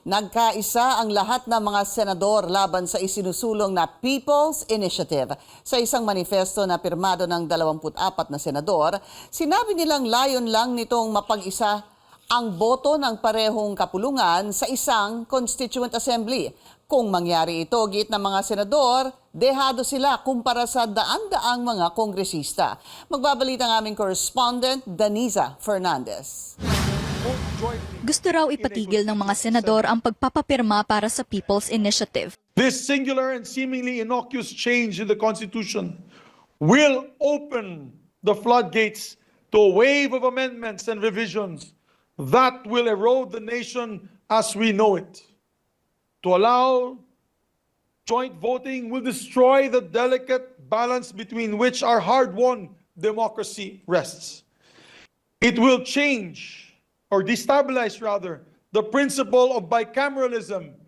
Nagkaisa ang lahat ng mga senador laban sa isinusulong na People's Initiative. Sa isang manifesto na pirmado ng 24 na senador, sinabi nilang layon lang nitong mapag-isa ang boto ng parehong kapulungan sa isang Constituent Assembly. Kung mangyari ito, git ng mga senador, dehado sila kumpara sa daan-daang mga kongresista. Magbabalita ng aming correspondent, Daniza Fernandez. Gusto raw ipatigil ng mga senador ang pagpapapirma para sa People's Initiative. This singular and seemingly innocuous change in the Constitution will open the floodgates to a wave of amendments and revisions that will erode the nation as we know it. To allow joint voting will destroy the delicate balance between which our hard won democracy rests. It will change, or destabilize rather, the principle of bicameralism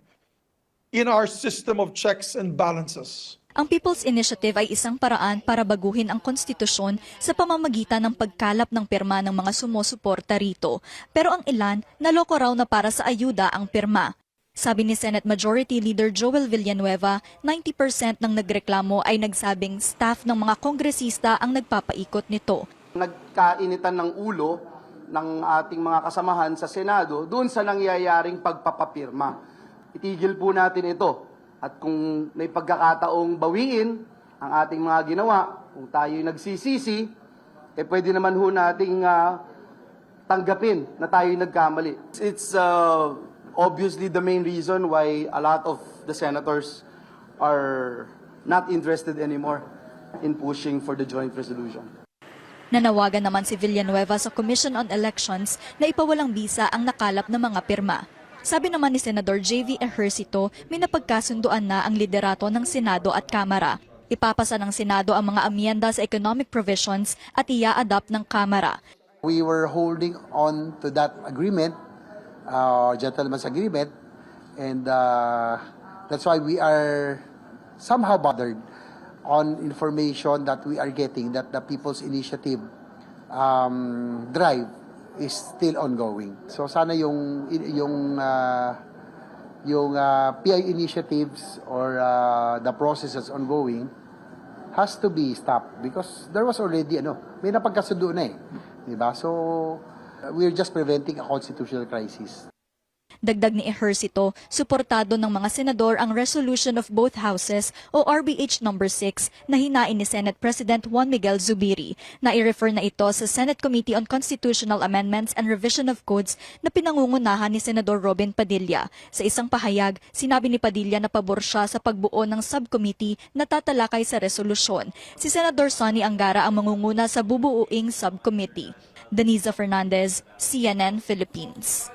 in our system of checks and balances. Ang People's Initiative ay isang paraan para baguhin ang konstitusyon sa pamamagitan ng pagkalap ng pirma ng mga sumusuporta rito. Pero ang ilan, naloko raw na para sa ayuda ang pirma. Sabi ni Senate Majority Leader Joel Villanueva, 90% ng nagreklamo ay nagsabing staff ng mga kongresista ang nagpapaikot nito. nagkainitan ng ulo ng ating mga kasamahan sa Senado doon sa nangyayaring pagpapapirma. Itigil po natin ito. At kung may pagkakataong bawiin ang ating mga ginawa, kung tayo'y nagsisisi, eh pwede naman ho nating ah, tanggapin na tayo'y nagkamali. It's uh, obviously the main reason why a lot of the senators are not interested anymore in pushing for the joint resolution. Nanawagan naman si Villanueva sa Commission on Elections na ipawalang bisa ang nakalap na mga pirma. Sabi naman ni Senador J.V. Ejercito, may napagkasunduan na ang liderato ng Senado at Kamara. Ipapasa ng Senado ang mga amyenda sa economic provisions at ia-adapt ng Kamara. We were holding on to that agreement, uh, gentleman's agreement, and uh, that's why we are somehow bothered on information that we are getting that the People's Initiative um, drive is still ongoing. So sana yung yung uh, yung uh, PI initiatives or uh, the process that's ongoing has to be stopped because there was already ano, may napagkasundo na eh. 'Di ba? So we're just preventing a constitutional crisis. Dagdag ni Ejercito, suportado ng mga senador ang resolution of both houses o RBH number 6 na hinain ni Senate President Juan Miguel Zubiri na i-refer na ito sa Senate Committee on Constitutional Amendments and Revision of Codes na pinangungunahan ni Senador Robin Padilla. Sa isang pahayag, sinabi ni Padilla na pabor siya sa pagbuo ng subcommittee na tatalakay sa resolusyon. Si Senador Sonny Angara ang mangunguna sa bubuuing subcommittee. Deniza Fernandez, CNN Philippines.